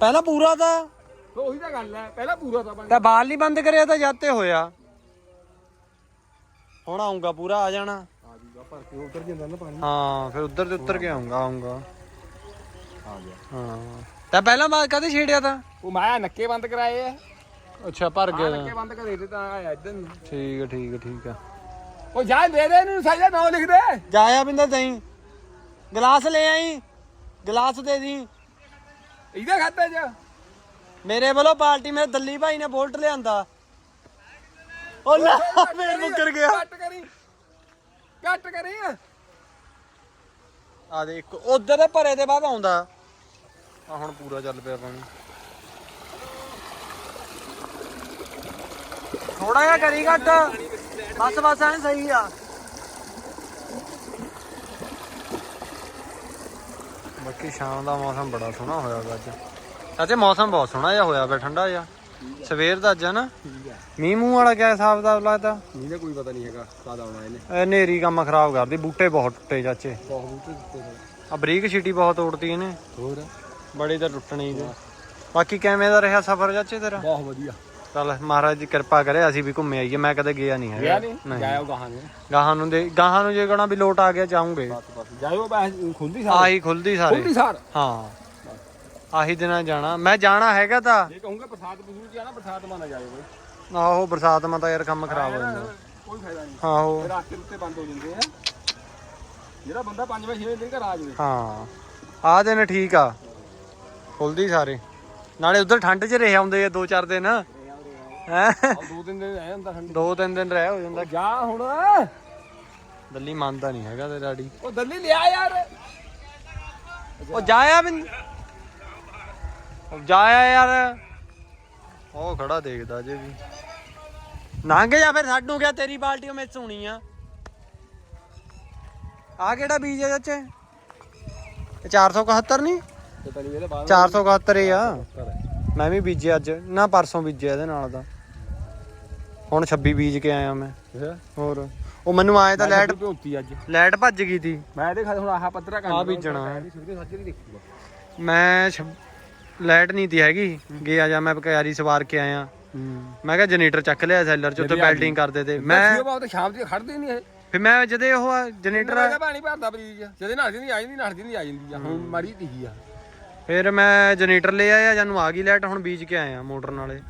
ਪਹਿਲਾਂ ਪੂਰਾ ਤਾਂ। ਉਹ ਉਹੀ ਤਾਂ ਗੱਲ ਹੈ ਪਹਿਲਾਂ ਪੂਰਾ ਤਾਂ ਪਾਣੀ। ਤਾਂ ਬਾਲ ਨਹੀਂ ਬੰਦ ਕਰਿਆ ਤਾਂ ਜਾਤੇ ਹੋਇਆ। ਹੁਣ ਆਉਂਗਾ ਪੂਰਾ ਆ ਜਾਣਾ। ਆ ਜੂਗਾ ਭਰ ਕੇ ਉਧਰ ਜਾਂਦਾ ਨਾ ਪਾਣੀ। ਹਾਂ ਫਿਰ ਉੱਧਰ ਤੇ ਉੱਤਰ ਕੇ ਆਉਂਗਾ ਆਉਂਗਾ ਆ ਗਿਆ। ਹਾਂ। ਤਾਂ ਪਹਿਲਾਂ ਬਾਅਦ ਕਦੇ ਛੇੜਿਆ ਤਾਂ? ਉਹ ਮਾਇਆ ਨੱਕੇ ਬੰਦ ਕਰਾਏ ਆ। ਅੱਛਾ ਭਰ ਆ ਗਿਆ। ਨੱਕੇ ਬੰਦ ਕਰੇ ਤੇ ਤਾਂ ਆਇਆ ਇੱਧਰ ਨੂੰ। ਠੀਕ ਹੈ ਠੀਕ ਹੈ ਠੀਕ ਹੈ ਉਹ ਜਾ ਦੇ ਦੇ ਇਹਨੂੰ ਸਾਜਾ ਨਾਮ ਲਿਖ ਦੇ। ਜਾਇਆ ਬਿੰਦਰ ਤਈ ਗਲਾਸ ਲੈ ਆਈ। ਗਲਾਸ ਦੇ ਦੀ। ਇਹਦਾ ਖਾਤੇ ਚ? ਮੇਰੇ ਵੱਲੋਂ ਪਾਰਟੀ ਮੇਰੇ ਦੱਲੀ ਭਾਈ ਨੇ ਬੋਲਟ ਲਿਆਂਦਾ। ਉਹ ਲੈ ਮੇਰੇ ਮੁੱਕਰ ਗਿਆ। ਕੱਟ ਕਰੀ। ਕੱਟ ਕਰੀ ਆ ਦੇ ਇੱਕ, ਉਧਰ ਦੇ ਭਰੇ ਦੇ ਬਾਅਦ ਆਉਂਦਾ। ਆ ਹੁਣ ਪੂਰਾ ਚੱਲ ਪਿਆ ਪਾਣੀ ਥੋੜਾ ਜਿਹਾ ਕਰੀ ਘੱਟ। ਬਸ ਬਸ, ਐਂ ਸਹੀ ਆ। ਬਾਕੀ ਸ਼ਾਮ ਦਾ ਮੌਸਮ ਬੜਾ ਸੋਹਣਾ ਹੋਇਆ ਵਾ ਅੱਜ। ਚਾਚੇ ਮੌਸਮ ਬਹੁਤ ਸੋਹਣਾ ਜਿਹਾ ਹੋਇਆ ਵਾ, ਠੰਡਾ ਜਿਹਾ। ਸਵੇਰ ਦਾ ਅੱਜ ਹੈ ਨਾ। ਮੀਂਹ ਮੂੰਹ ਵਾਲਾ ਕਿਆ ਹਿਸਾਬ ਦਾ ਲੱਗਦਾ ਨਹੀਂ ਤਾਂ ਕੋਈ ਪਤਾ ਨਹੀਂ ਹੈਗਾ ਕਾਦ ਆਉਣਾ ਇਹਨੇ। ਇਹ ਨੇਰੀ ਕੰਮ ਖਰਾਬ ਕਰਦੀ ਬੂਟੇ ਬਹੁਤ ਟੁੱਟੇ ਚਾਚੇ। ਬਹੁਤ ਬੂਟੇ ਦਿੱਤੇ ਨੇ ਆ ਬਰੀਕ ਛੀਟੀ ਬਹੁਤ ਤੋੜਤੀ ਇਹਨੇ। ਹੋਰ? ਬੜੀ ਤਾਂ ਟੁੱਟਣੀ ਦੇ ਬਾਕੀ ਕਿਵੇਂ ਦਾ ਰਿਹਾ ਸਫ਼ਰ ਚਾਚੇ ਤੇਰਾ? ਬਹੁਤ ਵਧੀਆ। ਚੱਲ ਮਹਾਰਾਜ ਦੀ ਕਿਰਪਾ ਕਰੇ ਅਸੀਂ ਵੀ ਘੁੰਮੇ ਆਈਏ। ਮੈਂ ਕਦੇ ਗਿਆ ਨਹੀਂ ਗਿਆ ਹੈਗਾ ਨਹੀਂ। ਜਾਇਓ ਗਾਹਾਂ ਨੇ। ਗਾਹਾਂ ਨੂੰ ਦੇ ਗਾਹਾਂ ਨੂੰ ਜੇ ਕਹਣਾ ਵੀ ਲੋਟ ਆ ਗਿਆ ਜਾਉਂਗੇ ਬਸ ਬਸ। ਜਾਇਓ ਬਸ ਖੁੱਲਦੀ ਸਾਰ। ਆਹੀ ਖੁੱਲਦੀ ਸਾਰੇ। ਖੁੱਲਦੀ ਸਾਰ। ਹਾਂ। ਆਹੀ ਦਿਨਾਂ ਜਾਣਾ। ਮੈਂ ਜਾਣਾ ਹੈਗਾ ਤਾਂ। ਜੇ ਕਹੂੰਗਾ ਪ੍ਰਸਾਦ ਆ ਨਾ ਪ੍ਰਸਾਦ ਮਾ ਨਾ ਜਾਇਓ ਬਈ। ਆਹੋ ਬਰਸਾਤ ਮਾ ਤਾਂ ਯਾਰ ਕੰਮ ਖਰਾਬ ਹੋ ਜਾਂਦਾ। ਕੋਈ ਫਾਇਦਾ ਨਹੀਂ। ਆਹੋ। ਫਿਰ ਰਾਸਤੇ ਉੱਤੇ ਬੰਦ ਹੋ ਜਾਂਦੇ ਆ। ਜਿਹੜਾ ਬੰਦਾ 5 ਵਜੇ 6 ਵਜੇ ਘਰ ਆ ਜਾਵੇ। ਹਾਂ। ਆ ਦਿਨ ਠੀਕ ਆ। ਖੁੱਲਦੀ ਸਾਰੇ। ਨਾਲੇ ਉਧਰ ਠੰਡ 'ਚ ਰਹਿ ਆਉਂਦੇ ਆ ਦੋ ਚਾਰ ਦਿਨ ਹੈ? ਆ ਦੋ ਤਿੰਨ ਦਿਨ ਰਹਿ ਜਾਂਦਾ ਠੰਡੇ। ਦੋ ਤਿੰਨ ਦਿਨ ਰਹਿ ਹੋ ਜਾਂਦਾ। ਜਾ ਹੁਣ। ਦੱਲੀ ਮੰਨਦਾ ਨਹੀਂ ਹੈਗਾ ਤੇ ਡਾੜੀ ਉਹ ਦੱਲੀ ਲਿਆ ਯਾਰ। ਉਹ ਜਾਇਆ ਉਹ ਜਾਇਆ ਯਾਰ। ਉਹ ਖੜਾ ਦੇਖਦਾ ਜੇ ਵੀ। ਲੰਘ ਜਾ ਫਿਰ ਸਾਡੂ ਗਿਆ ਤੇਰੀ ਬਾਲਟੀ ਮੈਂ ਸੁਣੀ ਆ। ਆ ਕਿਹੜਾ ਬੀਜ ਹੈ ਚਾਚੇ ਇਹ 471 ਨਹੀਂ ਪਤਾ ਨਹੀਂ ਇਹਦੇ ਬਾਅਦ 471 ਹੀ ਆ। ਮੈਂ ਵੀ ਬੀਜਿਆ ਅੱਜ। ਨਾ ਪਰਸੋਂ ਬੀਜਿਆ ਇਹਦੇ ਨਾਲ ਦਾ ਹੁਣ 26 ਬੀਜ ਕੇ ਆਇਆ ਮੈਂ। ਹੋਰ। ਉਹ ਮੈਨੂੰ ਆਏ ਤਾਂ ਲਾਈਟ ਭੋਤੀ ਅੱਜ। ਲਾਈਟ ਭੱਜ ਗਈ ਤੀ। ਮੈਂ ਇਹਦੇ ਖਾਤੇ ਹੁਣ ਆਹ ਪੱਤਰਾ ਕਰ ਆਹ ਬੀਜਣਾ। ਮੈਂ ਲਾਈਟ ਨਹੀਂ ਤੀ ਹੈਗੀ। ਗਿਆ ਜਾਂ ਮੈਂ ਕਿਆਰੀ ਸਵਾਰ ਕੇ ਆਇਆ। ਮੈਂ ਕਿਹਾ ਜਨਰੇਟਰ ਚੱਕ ਲਿਆ ਸੈਲਰ ਚ ਉੱਤੇ। ਬਿਲਡਿੰਗ ਕਰਦੇ ਤੇ। ਮੈਂ ਮੈਂ ਬਾਅਦ ਸ਼ਾਮ ਦੀ ਖੜਦੇ ਨਹੀਂ ਇਹ? ਫਿਰ ਮੈਂ ਜਦੇ ਉਹ ਜਨਰੇਟਰ ਪਾਣੀ ਭਰਦਾ ਬਰੀਜ। ਜਦੇ ਨਹਾੜ ਜਾਂਦੀ ਆ ਜਾਂਦੀ ਨਹਾੜ ਜਾਂਦੀ ਆ ਜਾਂਦੀ ਆ। ਹੁਣ ਮਾਰੀ ਦਿਖੀ ਆ। ਫਿਰ ਮੈਂ ਜਨਰੇਟਰ ਲੈ ਆਇਆ ਜਾਨੂੰ ਆ ਗਈ ਲਾਈਟ ਹੁਣ ਬੀਜ ਕੇ ਆਇਆ ਮੋਟਰ ਨਾਲੇ।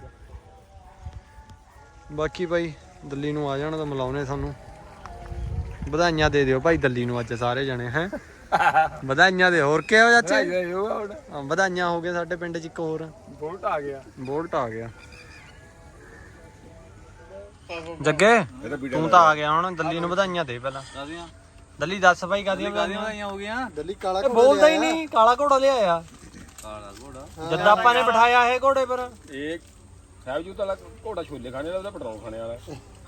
ਬਾਕੀ ਭਾਈ ਦਿੱਲੀ ਨੂੰ ਆ ਜਾਣ ਤਾਂ ਮਿਲਾਉਨੇ ਸਾਨੂੰ। ਵਧਾਈਆਂ ਦੇ ਦਿਓ ਭਾਈ ਦਿੱਲੀ ਨੂੰ ਅੱਜ ਸਾਰੇ ਜਣੇ ਹੈ। ਵਧਾਈਆਂ ਦੇ ਹੋਰ ਕੀ ਹੋ ਚਾਚੇ ਇਹ ਹੁਣ ਹਾਂ, ਵਧਾਈਆਂ ਹੋ ਗਏ ਸਾਡੇ ਪਿੰਡ 'ਚ ਇੱਕ ਹੋਰ। ਬੋਲਟ ਆ ਗਿਆ। ਬੋਲਟ ਆ ਗਿਆ। ਜੱਗੇ ਤੂੰ ਤਾਂ ਆ ਗਿਆ ਹੁਣ ਦਿੱਲੀ ਨੂੰ ਵਧਾਈਆਂ ਦੇ ਪਹਿਲਾਂ। ਕਾਦੀਆਂ ਦਿੱਲੀ ਦੱਸ ਭਾਈ ਕਾਦੀਆਂ ਕਾਦੀਆਂ ਵਧਾਈਆਂ? ਹੋ ਗਈਆਂ? ਦਿੱਲੀ ਕਾਲਾ ਇਹ ਬੋਲਦਾ ਹੀ ਨਹੀਂ ਕਾਲਾ ਘੋੜਾ ਲਿਆਇਆ। ਕਾਲਾ ਘੋੜਾ? ਜਦ ਆਪਾਂ ਨੇ ਬਿਠਾਇਆ ਇਹ ਘੋੜੇ ਪਰ। ਇੱਕ ਸਾਹਿਬ ਜੀ ਤਾਂ ਘੋੜਾ ਛੋਲੇ ਖਾਣੇ ਵਾਲਾ ਉਹਦਾ ਪੈਟਰੋਲ ਖਾਣੇ ਵਾਲਾ।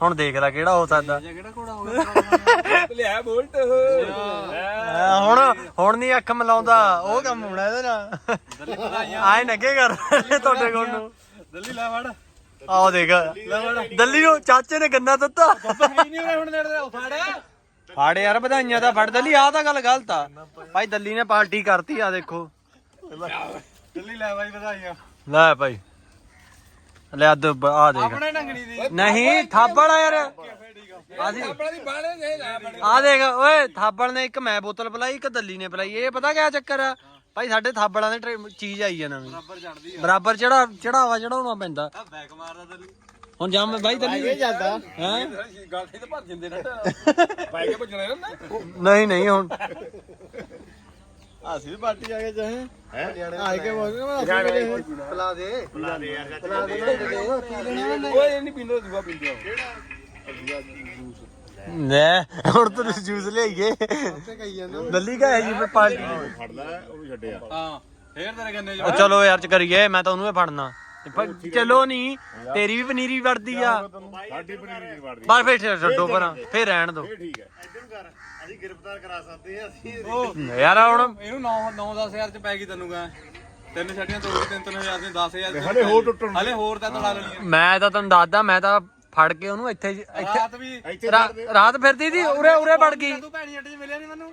ਹੁਣ ਦੇਖ ਲੈ ਕਿਹੜਾ ਹੋ ਸਕਦਾ। ਜਾਂ ਕਿਹੜਾ ਘੋੜਾ ਹੋ ਗਿਆ? ਲਿਆ ਬੋਲਟ। ਆ, ਹੁਣ ਹੁਣ ਨਹੀਂ ਅੱਖ ਮਲਾਉਂਦਾ ਉਹ ਕੰਮ ਹੋਣਾ ਇਹਦੇ ਨਾਲ। ਆਏ ਨੱਗੇ ਕਰ ਤੁਹਾਡੇ ਕੋਲ ਨੂੰ। ਦਿੱਲੀ ਲੈ ਵੜ। ਆਓ ਦੇਖ ਦਿੱਲੀ ਨੂੰ ਚਾਚੇ ਨੇ ਗੰਨਾ ਦਿੱਤਾ। ਨਹੀਂ ਉਰੇ ਹੁਣ ਨੇੜੇ ਉਠਾੜਿਆ ਫੜ। ਯਾਰ ਵਧਾਈਆਂ ਤਾਂ ਫੜ। ਦਿੱਲੀ ਆ ਤਾਂ ਗੱਲ ਗਲਤ ਆ। ਭਾਈ ਦਿੱਲੀ ਨੇ ਪਾਰਟੀ ਕਰਤੀ ਆ ਦੇਖੋ। ਦਿੱਲੀ ਲੈ ਬਾਈ ਵਧਾਈਆਂ। ਲੈ ਭਾਈ। ਲੈ ਅੱਧ ਆ ਦੇਖ। ਆਪਣੇ ਢੰਗਣੀ ਦੀ। ਨਹੀਂ ਥਾਪੜ ਆ। ਯਾਰ ਆਪਣਾ ਦੀ ਬਾਣੇ ਬਣੇ ਆ ਦੇਖ ਓਏ ਥਾਪੜ ਨੇ ਇੱਕ ਮੈਂ ਬੋਤਲ ਪਿਲਾਈ ਇੱਕ ਦਿੱਲੀ ਨੇ ਪਿਲਾਈ ਇਹ ਪਤਾ ਕਿਆ ਚੱਕਰ ਆ? ਭਾਈ ਸਾਡੇ ਥਾਪੜਾਂ ਦੇ ਟਰੇ- ਚੀਜ਼ ਆਈ ਆ ਨਵੀਂ। ਬਰਾਬਰ ਚੜਦੀ ਬਰਾਬਰ ਚੜਾ ਚੜਾਵਾ ਚੜਾਉਣਾ ਪੈਂਦਾ। ਆ ਬੈਕ ਮਾਰਦਾ ਦਿੱਲੀ ਹੁਣ ਜਾਂ ਮੈਂ ਬਾਈ ਦਿੱਲੀ ਜਾਂਦਾ। ਹੈ? ਗੱਲ ਤੇ ਭੱਜ ਜਾਂਦੇ ਨਾ ਬਾਈਕ ਤੇ ਭੱਜਣਾ ਨਾ ਨਹੀਂ ਨਹੀਂ ਹੁਣ ਅਸੀਂ ਵੀ ਪਾਰਟੀ ਆ ਗਏ ਚਾਹੇ ਹੈ? ਆਏ ਕੇ ਬੋਲ ਮੈਂ ਅਸੀਂ ਵੀ ਪਲਾ ਦੇ। ਪਲਾ ਦੇ ਯਾਰ ਪਲਾ ਦੇ। ਪੀ ਲੈਣਾ ਓਏ ਇਹ ਨਹੀਂ ਪੀਂਦਾ ਦੂਆ ਪੀਂਦਾ ਲੈ ਹੁਣ ਤੂੰ ਜੂਸ ਲਿਆਈਏ। ਤੇ ਕਹੀ ਜਾਂਦਾ। ਦਿੱਲੀ ਕਾ ਹੈ ਜੀ ਫਿਰ ਪਾਰਟੀ। ਹਾਂ ਫੇਰ ਤੇਰੇ ਉਹ ਚਲੋ ਯਾਰ ਚ ਕਰੀਏ ਮੈਂ ਤਾਂ ਉਹਨੂੰ ਹੀ ਫੜਨਾ। ਪਰ ਚਲੋ ਨਹੀਂ ਤੇਰੀ ਵੀ ਪਨੀਰੀ ਵੜਦੀ ਆ। ਸਾਡੀ ਪਨੀਰ ਨਹੀਂ ਵੜਦੀ। ਬਸ ਫਿਰ ਛੱਡੋ ਪਰਾਂ ਫਿਰ ਰਹਿਣ ਦੋ। ਠੀਕ ਹੈ। ਕਰ ਅਸੀਂ ਗ੍ਰਿਫਤਾਰ ਕਰਾ ਸਕਦੇ ਹਾਂ ਅਸੀਂ ਯਾਰ ਹੁਣ ਇਹਨੂੰ 9 9 10000 ਚ ਪੈ ਗਈ ਤੈਨੂੰ ਗਾ। ਤਿੰਨ ਛੱਡੀਆਂ ਤੋੜ ਕੇ ਤਿੰਨ ਤਿੰਨ ਹਜ਼ਾਰ ਦੀਆਂ 10000 ਹਲੇ ਹੋਰ ਟੁੱਟਣ ਹਲੇ ਹੋਰ ਤਾਂ ਤੜਾ ਲੈਣੀਆਂ। ਮੈਂ ਤਾਂ ਤੁਹਾਨੂੰ ਦੱਸਦਾ ਮੈਂ ਤਾਂ ਫੜ ਕੇ ਉਹਨੂੰ ਇੱਥੇ ਇੱਥੇ ਰਾਤ ਵੀ ਇੱਥੇ ਰਾ- ਰਾਤ ਫਿਰਦੀ ਸੀ ਉਰੇ ਉਰੇ ਵੜ ਗਈ। ਤੂੰ ਭੈਣੀ ਅੱਡੇ 'ਚ ਮਿਲਿਆ ਨਹੀਂ ਮੈਨੂੰ?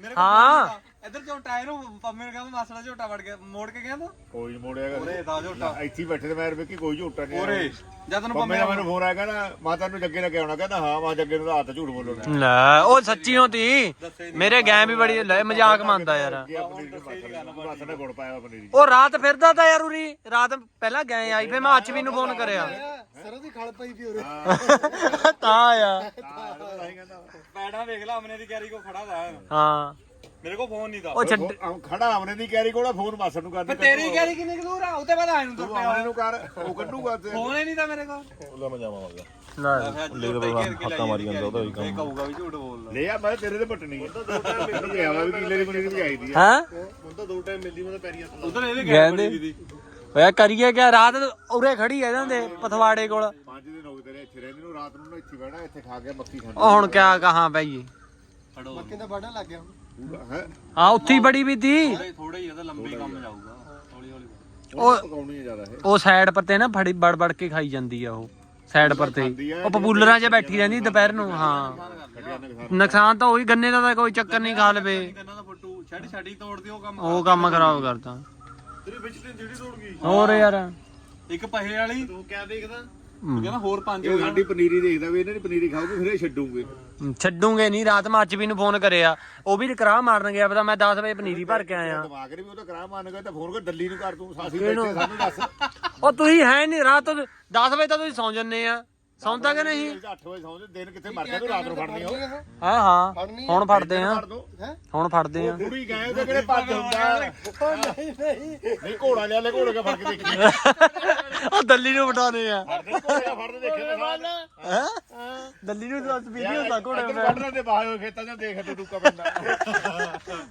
ਮੇਰੇ ਹਾਂ। ਇੱਧਰ ਝੋਟਾ ਇਹਨੂੰ ਪੰਮੇ ਨੇ ਕਹਿੰਦਾ ਮਾਸੜਾ ਝੋਟਾ ਵੜ ਗਿਆ ਮੋੜ ਕੇ ਗਿਆ ਤੂੰ? ਕੋਈ ਨੀ ਮੋੜਿਆ ਉਰੇ ਦਾ ਝੋਟਾ। ਇੱਥੇ ਹੀ ਬੈਠੇ ਤੇ ਮੈਂ ਵੇਖੀ ਕੋਈ ਝੂਟਾ ਨਹੀਂ ਉਰੇ ਜਦ ਤੈਨੂੰ ਪੰਮੇ ਪੰਮੇ ਦਾ ਮੈਨੂੰ ਫੋਨ ਆਇਆ ਕਹਿੰਦਾ ਮਾਤਾ ਨੂੰ ਜੱਗੇ ਨੇ ਕਿਹਾ ਹੋਣਾ ਕਹਿੰਦਾ ਹਾਂ ਮਾ ਜੱਗੇ ਨੂੰ ਤਾਂ ਹੱਥ ਝੂਠ ਬੋਲਣਾ ਲੈ ਉਹ ਸੱਚੀ ਹੋਤੀ ਮੇਰੇ ਗੈਂ ਵੀ ਬੜੀ ਲੈ ਮਜ਼ਾਕ ਮੰਨਦਾ ਯਾਰ। ਕਿ ਆ ਪਨੀਰ ਨੂੰ ਮਾਸਾ ਨੇ? ਗੁੜ ਪਾਇਆ ਹੋਇਆ ਪਨੀਰ। ਚ। ਉਹ ਰਾਤ ਫਿਰਦਾ ਤਾਂ ਯਾਰ ਉਰੀ ਰਾਤ ਪਹਿਲਾਂ ਗਏ ਆਈ ਫੇ ਮੈਂ ਅਚਵੀ ਨੂੰ ਫੋਨ ਕਰਿਆ। ਸਰੋਂ ਦੀ ਖਲ ਪਈ ਪਈ ਉਰੇ। ਤਾਂ ਆ ਹਾਂ ਤਾਂ ਹੀ ਕਹਿੰਦਾ। ਪੈੜਾ ਵੇਖ ਲੈ ਅਮਨੇ ਦੀ ਕੈਰੀ ਕੋ ਖੜਾ ਦਾ ਹਾਂ। ਮੇਰੇ ਕੋ ਫੋਨ ਨਹੀਂ ਦਾ ਉਹ ਛੱਡ। ਉਹ ਖੜਾ ਆਮਨੇ ਦੀ ਕੈਰੀ ਕੋਲ ਫੋਨ ਮਾਸਾ ਨੂੰ ਕਰਦੀ ਤੇਰੀ ਕੈਰੀ ਕਿੰਨੀ ਕੁ ਦੂਰ ਆ? ਉੱਤੇ ਬਾਅਦ ਆਇਨੂੰ ਤੁਰ ਤੂੰ ਪਿਆ ਆਮਨੇ ਨੂੰ ਕਰ ਉਹ ਕੱਢੂਗਾ ਤੇ ਫੋਨ ਹੀ ਨਹੀਂ ਤਾਂ ਮੇਰੇ ਕੋਲ। ਉਹਦਾ ਮੈਂ ਜਾਵਾਂਗਾ ਲੈ। ਹੱਕਾ ਮਾਰੀ ਜਾਂਦਾ ਉਹਦਾ ਵੀ ਕੰਮ। ਕਹੂਗਾ ਵੀ ਝੂਠ ਬੋਲਦਾ ਲੈ। ਆ ਮੈਂ ਤੇਰੇ ਤੇ ਪਟਣੀ ਹੈ ਮੈਨੂੰ ਕਿਹਾ ਵਾ ਵੀ ਕਿਲੇ ਦੀ ਪਨੀਰ ਵੀ ਆਈਦੀ ਹੈ ਹਾਂ? ਹੁਣ ਤਾਂ ਦੋ ਟਾਈਮ ਮਿਲਦੀ ਮੈਂ ਤਾਂ ਪੈਰੀਆਂ ਥੱਲੇ ਉਧਰ ਇਹਦੇ ਕਹਿੰਦੇ ਗੈਰ ਦੀ। ਓਏ ਕਰੀਏ ਕਿਆ? ਰਾਤ ਉਰੇ ਖੜੀ ਐ ਇਹਨਾਂ ਦੇ ਪਥਵਾੜੇ ਕੋਲ। ਪੰਜ ਦਿਨ ਹੋ ਗਏ ਤੇਰੇ ਇੱਥੇ ਰਹਿੰਦੇ ਨੂੰ ਰਾਤ ਨੂੰ ਨਾ ਇੱਥੇ ਬਹਿਣਾ ਇੱਥੇ ਖਾ ਕੇ ਮੱਕੀ ਖਾਣੀ ਉਹ ਹੁਣ ਕਿਆ ਕਹਾਂ ਫੜੋ ਮੱਕੀ ਦਾ ਵਾਢਾ ਲੱਗ ਗਿਆ ਪੂਰਾ ਹੈ ਉੱਥੇ ਹੀ ਬੜੀ ਵੀ ਤੀ ਥੋੜਾ ਥੋੜਾ ਹੀ ਇਹਦਾ ਲੰਬੀ ਕੰਮ ਜਾਊਗਾ। ਹੌਲੀ ਹੌਲੀ। ਉਹ ਪਕਾਉਣੀ ਹੈ ਜ਼ਿਆਦਾ ਇਹ। ਉਹ ਸਾਈਡ ਪਰ ਤੇ ਨਾ ਫੜੀ ਬੜ ਬੜ ਕੇ ਖਾਈ ਜਾਂਦੀ ਆ ਉਹ। ਸਾਈਡ ਪਰ ਤੇ। ਉਹ ਪਪੂਲਰਾਂ 'ਚ ਬੈਠੀ ਰਹਿੰਦੀ ਦੁਪਹਿਰ ਨੂੰ ਹਾਂ। ਨੁਕਸਾਨ ਤਾਂ ਉਹੀ ਗੰਨੇ ਦਾ ਤਾਂ ਕੋਈ ਚੱਕਰ ਨਹੀਂ ਖਾ ਲਵੇ। ਕੰਨਾਂ ਦਾ ਫੁੱਟੂ ਛੱਡ ਛੱਡੀ ਤੋੜਦੀ ਉਹ ਕੰਮ ਉਹ ਕੰਮ ਖਰਾਬ ਕਰਦਾ। ਤੇਰੀ ਵਿੱਚ ਤੇ ਜਿਹੜੀ ਤੋੜ ਗਈ। ਹੋਰ ਯਾਰ। ਇੱਕ ਪਹੇ ਵਾਲੀ। ਤੂੰ ਕਿਆ ਦੇਖਦਾ? ਕਹਿੰਦਾ ਹੋਰ ਪੰਜ ਇਹ ਸਾਡੀ ਪਨੀਰੀ ਦੇਖਦਾ ਵੀ ਇਹਨਾਂ ਦੀ ਪਨੀਰੀ ਖਾਓਗੇ ਫਿਰ ਇਹ ਛੱਡੂਗੇ। ਛੱਡੂਗੇ ਨਹੀਂ ਰਾਤ ਮੈਂ ਵੀ ਨੂੰ ਫੋਨ ਕਰਿਆ। ਉਹ ਵੀ ਕਰਾਹ ਮਾਰਨ ਗਿਆ ਪਤਾ ਮੈਂ 10 ਵਜੇ ਪਨੀਰੀ ਭਰ ਕੇ ਆਇਆ। ਦਿਮਾਗ ਨੇ ਵੀ ਉਹ ਤਾਂ ਕਰਾ ਮੰਨ ਗਿਆ ਤਾਂ ਫੋਨ ਕਰ ਦਿੱਲੀ ਨੂੰ ਕਰ ਤੂੰ ਸਾਸੀ ਬੈਠੇ ਸਾਨੂੰ ਦੱਸ। ਉਹ ਤੁਸੀਂ ਹੈ ਨਹੀਂ ਰਾਤ 10 ਵਜੇ ਤਾਂ ਤੁਸੀਂ ਸੌਂ ਜੰਨੇ ਆ। ਸੌਂਦਾ ਕਿ ਨਹੀਂ? 8 ਵਜੇ ਸੌਂ ਜਾ ਦਿਨ ਕਿੱਥੇ ਮਰ ਗਿਆ ਤੂੰ ਰਾਤ ਨੂੰ ਫੜਨੀ ਹੋ ਹਾਂ ਹਾਂ ਫੜਨੀ ਹੁਣ ਫੜਦੇ ਆ। ਦੋ। ਹੁਣ ਫੜਦੇ ਆ। ਬੁੜੀ ਗਏ ਉਹਦੇ ਕਿਹੜੇ ਭੱਜ ਹੁੰਦਾ ਨਹੀਂ ਨਹੀਂ। ਨਹੀਂ ਘੋੜਾ ਲਿਆ ਲੈ ਘੋੜੇ ਕਾ ਫੜ ਕੇ ਦੇਖੀ। ਉਹ ਦਿੱਲੀ ਨੂੰ ਬਿਠਾਣੇ ਆ। ਫੜਦੇ ਘੋੜੇ ਫੜਦੇ ਦੇਖੇ ਤਾਂ ਹੈ? ਦਿੱਲੀ ਨੂੰ ਤਾਂ ਵੀਡੀਓ ਤਾਂ ਕੋੜੇ ਕੱਢ ਰਹੇ ਤੇ ਬਾਹਰ ਖੇਤਾਂ 'ਚ ਦੇਖ ਤੇ ਟੁੱਕਾ ਪੈਂਦਾ।